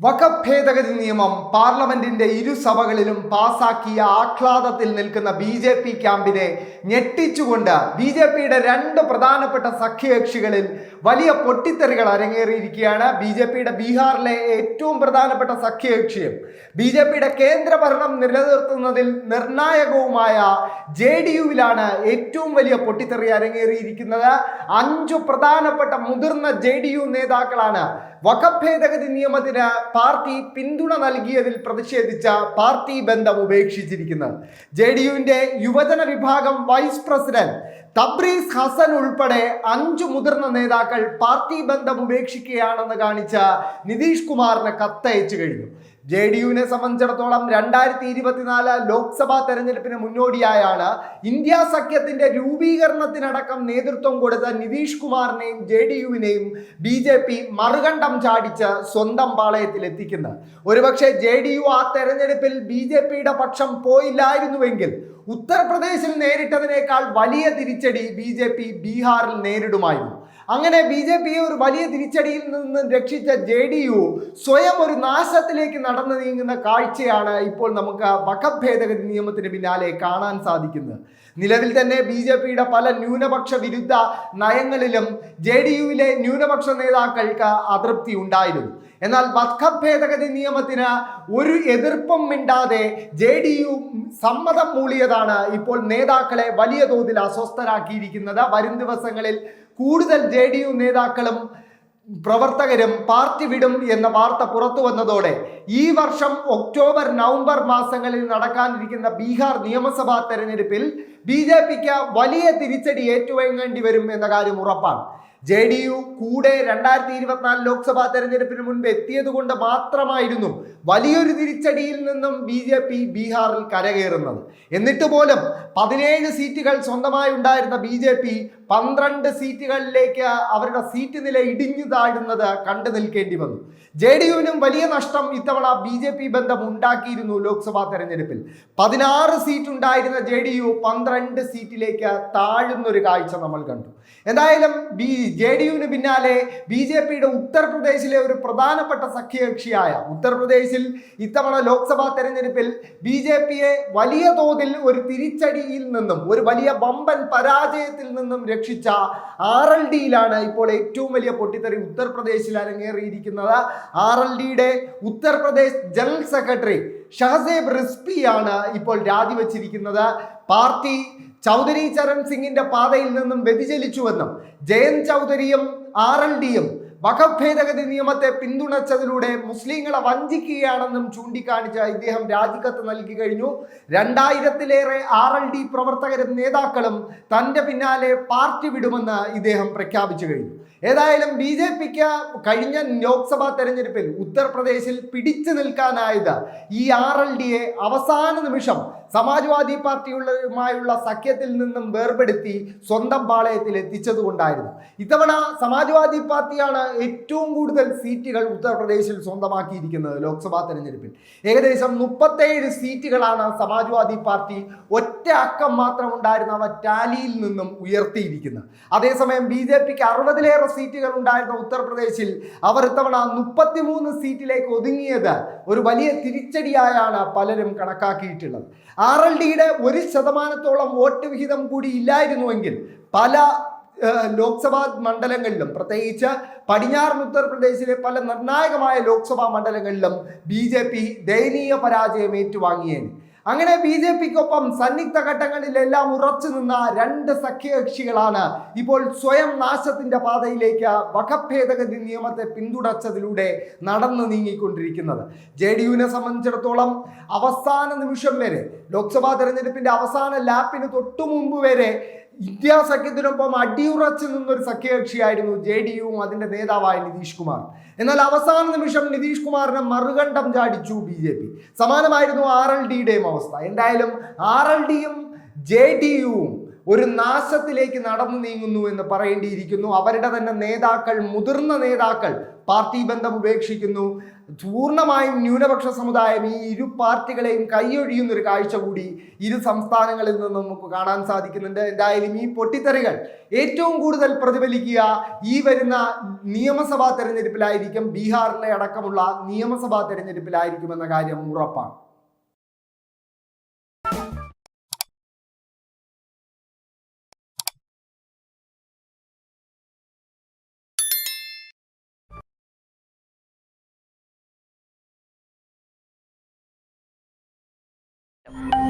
വഖഫ് ഭേദഗതി നിയമം പാർലമെന്റിന്റെ ഇരുസഭകളിലും പാസാക്കിയ ആഹ്ലാദത്തിൽ നിൽക്കുന്ന ബി ജെ പി ക്യാമ്പിനെ ഞെട്ടിച്ചുകൊണ്ട് ബി ജെ പിയുടെ രണ്ട് പ്രധാനപ്പെട്ട സഖ്യകക്ഷികളിൽ വലിയ പൊട്ടിത്തെറികൾ അരങ്ങേറിയിരിക്കുകയാണ്. ബി ജെ പിയുടെ ബീഹാറിലെ ഏറ്റവും പ്രധാനപ്പെട്ട സഖ്യകക്ഷിയും ബി ജെ പിയുടെ കേന്ദ്രഭരണം നിലനിർത്തുന്നതിൽ നിർണായകവുമായ ജെ ഡി യുവിലാണ് ഏറ്റവും വലിയ പൊട്ടിത്തെറി അരങ്ങേറിയിരിക്കുന്നത്. അഞ്ചു പ്രധാനപ്പെട്ട മുതിർന്ന ജെ ഡി യു നേതാക്കളാണ് വഖഫ് ഭേദഗതി നിയമത്തിന് പാർട്ടി പിന്തുണ നൽകിയതിൽ പ്രതിഷേധിച്ച പാർട്ടി ബന്ധം ഉപേക്ഷിച്ചിരിക്കുന്നത് ജെ ഡി യുവിന്റെ യുവജന വിഭാഗം വൈസ് പ്രസിഡന്റ് തബ്രീസ് ഹസൻ ഉൾപ്പെടെ അഞ്ചു മുതിർന്ന നേതാക്കൾ പാർട്ടി ബന്ധം ഉപേക്ഷിക്കുകയാണെന്ന് കാണിച്ച നിതീഷ് കുമാറിന് കത്തയച്ചു കഴിഞ്ഞു. ജെ ഡി യുവിനെ സംബന്ധിച്ചിടത്തോളം രണ്ടായിരത്തി ഇരുപത്തിനാല് ലോക്സഭാ തെരഞ്ഞെടുപ്പിന് മുന്നോടിയായാണ് ഇന്ത്യ സഖ്യത്തിന്റെ രൂപീകരണത്തിനടക്കം നേതൃത്വം കൊടുത്ത നിതീഷ് കുമാറിനെയും ജെ ഡി യുവിനെയും ബി ജെ പി മറുകണ്ഠം ചാടിച്ച് സ്വന്തം പാളയത്തിൽ എത്തിക്കുന്നത്. ഒരുപക്ഷെ ജെ ഡി യു ആ തെരഞ്ഞെടുപ്പിൽ ബി ജെ പിയുടെ പക്ഷം പോയില്ലായിരുന്നുവെങ്കിൽ ഉത്തർപ്രദേശിൽ നേരിട്ടതിനേക്കാൾ വലിയ തിരിച്ചടി ബി ജെ പി ബീഹാറിൽ നേരിടുമായിരുന്നു. അങ്ങനെ ബി ജെ പിയെ ഒരു വലിയ തിരിച്ചടിയിൽ നിന്ന് രക്ഷിച്ച ജെ ഡി യു സ്വയം ഒരു നാശത്തിലേക്ക് നടന്നു നീങ്ങുന്ന കാഴ്ചയാണ് ഇപ്പോൾ നമുക്ക് വഖഫ് ഭേദഗതി നിയമത്തിന് പിന്നാലെ കാണാൻ സാധിക്കുന്നത്. നിലവിൽ തന്നെ ബി ജെ പിയുടെ പല ന്യൂനപക്ഷ വിരുദ്ധ നയങ്ങളിലും ജെ ഡി യുവിലെ ന്യൂനപക്ഷ നേതാക്കൾക്ക് അതൃപ്തി ഉണ്ടായിരുന്നു. എന്നാൽ വഖഫ് നിയമത്തിന് ഒരു എതിർപ്പും മിണ്ടാതെ ജെ ഡി യു സമ്മതം മൂളിയതാണ് ഇപ്പോൾ നേതാക്കളെ വലിയ തോതിൽ അസ്വസ്ഥരാക്കിയിരിക്കുന്നത്. വരും ദിവസങ്ങളിൽ കൂടുതൽ ജെ ഡി യു നേതാക്കളും പ്രവർത്തകരും പാർട്ടി വിടും എന്ന വാർത്ത പുറത്തു വന്നതോടെ ഈ വർഷം ഒക്ടോബർ നവംബർ മാസങ്ങളിൽ നടക്കാനിരിക്കുന്ന ബീഹാർ നിയമസഭാ തെരഞ്ഞെടുപ്പിൽ ബി ജെ പിക്ക് വലിയ തിരിച്ചടി ഏറ്റുവാങ്ങേണ്ടി വരും എന്ന കാര്യം ഉറപ്പാണ്. ജെ ഡി യു കൂടെ രണ്ടായിരത്തി ഇരുപത്തിനാല് ലോക്സഭാ തെരഞ്ഞെടുപ്പിന് മുൻപ് എത്തിയത് കൊണ്ട് മാത്രമായിരുന്നു വലിയൊരു തിരിച്ചടിയിൽ നിന്നും ബി ജെ പി ബീഹാറിൽ കരകയറുന്നത്. എന്നിട്ട് പോലും പതിനേഴ് സീറ്റുകൾ സ്വന്തമായി ഉണ്ടായിരുന്ന ബി ജെ പി പന്ത്രണ്ട് സീറ്റുകളിലേക്ക് അവരുടെ സീറ്റ് നില ഇടിഞ്ഞു താഴുന്നത് കണ്ടു നിൽക്കേണ്ടി വന്നു. ജെ ഡി യുവിനും വലിയ നഷ്ടം ഇത്തവണ ബി ജെ പി ബന്ധം ഉണ്ടാക്കിയിരുന്നു ലോക്സഭാ തെരഞ്ഞെടുപ്പിൽ. പതിനാറ് സീറ്റ് ഉണ്ടായിരുന്ന ജെ ഡി യു പന്ത്രണ്ട് സീറ്റിലേക്ക് താഴുന്നൊരു കാഴ്ച നമ്മൾ കണ്ടു. എന്തായാലും ബി ജെ ഡി യുവിന് പിന്നാലെ ബി ജെ പിയുടെ ഉത്തർപ്രദേശിലെ ഒരു പ്രധാനപ്പെട്ട സഖ്യകക്ഷിയായ ഉത്തർപ്രദേശിൽ ഇത്തവണ ലോക്സഭാ തെരഞ്ഞെടുപ്പിൽ ബി ജെ പിയെ വലിയ തോതിൽ ഒരു തിരിച്ചടിയിൽ നിന്നും ഒരു വലിയ വമ്പൻ പരാജയത്തിൽ നിന്നും രക്ഷിച്ച ആർ എൽ ഡിയിലാണ് ഇപ്പോൾ ഏറ്റവും വലിയ പൊട്ടിത്തെറി ഉത്തർപ്രദേശിൽ അരങ്ങേറിയിരിക്കുന്നത്. ആർ എൽ ഡിയുടെ ഉത്തർപ്രദേശ് ജനറൽ സെക്രട്ടറി ഷഹസേബ് റിസ്പിയാണ് ഇപ്പോൾ രാജിവെച്ചിരിക്കുന്നത്. പാർട്ടി ചൗധരി ചരൺ സിംഗിന്റെ പാതയിൽ നിന്നും വ്യതിചലിച്ചുവെന്നും ജയന്ത് ചൗധരിയും ആർ എൽ ഡിയും വഖഫ് നിയമത്തെ പിന്തുണച്ചതിലൂടെ മുസ്ലിങ്ങളെ വഞ്ചിക്കുകയാണെന്നും ചൂണ്ടിക്കാണിച്ച ഇദ്ദേഹം രാജിക്കത്ത് നൽകി കഴിഞ്ഞു. രണ്ടായിരത്തിലേറെ ആർ എൽ ഡി പ്രവർത്തകരും നേതാക്കളും തന്റെ പിന്നാലെ പാർട്ടി വിടുമെന്ന് ഇദ്ദേഹം പ്രഖ്യാപിച്ചു കഴിഞ്ഞു. ഏതായാലും ബി ജെ പിക്ക് കഴിഞ്ഞ ലോക്സഭാ തെരഞ്ഞെടുപ്പിൽ ഉത്തർപ്രദേശിൽ പിടിച്ചു നിൽക്കാനായത് ഈ ആർ എൽ ഡിയെ അവസാന നിമിഷം സമാജ്വാദി പാർട്ടിയുള്ളതുമായുള്ള സഖ്യത്തിൽ നിന്നും വേർപെടുത്തി സ്വന്തം പാളയത്തിൽ എത്തിച്ചതുകൊണ്ടായിരുന്നു. ഇത്തവണ സമാജ്വാദി പാർട്ടിയാണ് ഏറ്റവും കൂടുതൽ സീറ്റുകൾ ഉത്തർപ്രദേശിൽ സ്വന്തമാക്കിയിരിക്കുന്നത് ലോക്സഭാ തെരഞ്ഞെടുപ്പിൽ. ഏകദേശം മുപ്പത്തേഴ് സീറ്റുകളാണ് സമാജ്വാദി പാർട്ടി ഒറ്റ അക്കം മാത്രം ഉണ്ടായിരുന്ന ടാലിയിൽ നിന്നും ഉയർത്തിയിരിക്കുന്നത്. അതേസമയം ബി ജെ പിക്ക് അറുപതിലേറെ സീറ്റുകൾ ഉണ്ടായിരുന്ന ഉത്തർപ്രദേശിൽ അവർ ഇത്തവണ മുപ്പത്തിമൂന്ന് സീറ്റിലേക്ക് ഒതുങ്ങിയത് ഒരു വലിയ തിരിച്ചടിയായാണ് പലരും കണക്കാക്കിയിട്ടുള്ളത്. ആർ എൽ ഡിയുടെ ഒരു ശതമാനത്തോളം വോട്ട് വിഹിതം കൂടി ഇല്ലായിരുന്നുവെങ്കിൽ പല ലോക്സഭാ മണ്ഡലങ്ങളിലും പ്രത്യേകിച്ച് പടിഞ്ഞാറൻ ഉത്തർപ്രദേശിലെ പല നിർണായകമായ ലോക്സഭാ മണ്ഡലങ്ങളിലും ബി ജെ പി ദയനീയ പരാജയം ഏറ്റുവാങ്ങിയേനെ. അങ്ങനെ ബി ജെ പിക്കൊപ്പം സന്നിഗ്ധ ഘട്ടങ്ങളിലെല്ലാം ഉറച്ചു നിന്ന രണ്ട് സഖ്യകക്ഷികളാണ് ഇപ്പോൾ സ്വയം നാശത്തിന്റെ പാതയിലേക്ക് വകഭേദഗതി നിയമത്തെ പിന്തുണച്ചതിലൂടെ നടന്നു നീങ്ങിക്കൊണ്ടിരിക്കുന്നത്. ജെ ഡി യുവിനെ സംബന്ധിച്ചിടത്തോളം അവസാന നിമിഷം വരെ ലോക്സഭാ തെരഞ്ഞെടുപ്പിന്റെ അവസാന ലാപ്പിന് തൊട്ടു മുമ്പ് വരെ ഇന്ത്യ സഖ്യത്തിനൊപ്പം അടിയുറച്ചു നിന്നൊരു സഖ്യകക്ഷിയായിരുന്നു ജെ ഡി യുവും അതിന്റെ നേതാവായ നിതീഷ് കുമാർ. എന്നാൽ അവസാന നിമിഷം നിതീഷ് കുമാറിനെ മറുകണ്ഠം ചാടിച്ചു ബി ജെ പി. സമാനമായിരുന്നു ആർ എൽ ഡിയുടെയും അവസ്ഥ. എന്തായാലും ആർ എൽ ഡിയും ജെ ഡി യുവും ഒരു നാശത്തിലേക്ക് നടന്നു നീങ്ങുന്നു എന്ന് പറയേണ്ടിയിരിക്കുന്നു. അവരുടെ തന്നെ നേതാക്കൾ മുതിർന്ന നേതാക്കൾ പാർട്ടി ബന്ധം ഉപേക്ഷിക്കുന്നു. പൂർണമായും ന്യൂനപക്ഷ സമുദായം ഈ ഇരു പാർട്ടികളെയും കൈയൊഴിയുന്ന ഒരു കാഴ്ച കൂടി ഇരു സംസ്ഥാനങ്ങളിൽ നിന്ന് നമുക്ക് കാണാൻ സാധിക്കുന്നുണ്ട്. എന്തായാലും ഈ പൊട്ടിത്തെറികൾ ഏറ്റവും കൂടുതൽ പ്രതിഫലിക്കുക ഈ വരുന്ന നിയമസഭാ തെരഞ്ഞെടുപ്പിലായിരിക്കും ബീഹാറിലെ അടക്കമുള്ള നിയമസഭാ തെരഞ്ഞെടുപ്പിലായിരിക്കുമെന്ന കാര്യം ഉറപ്പാണ്. Yep.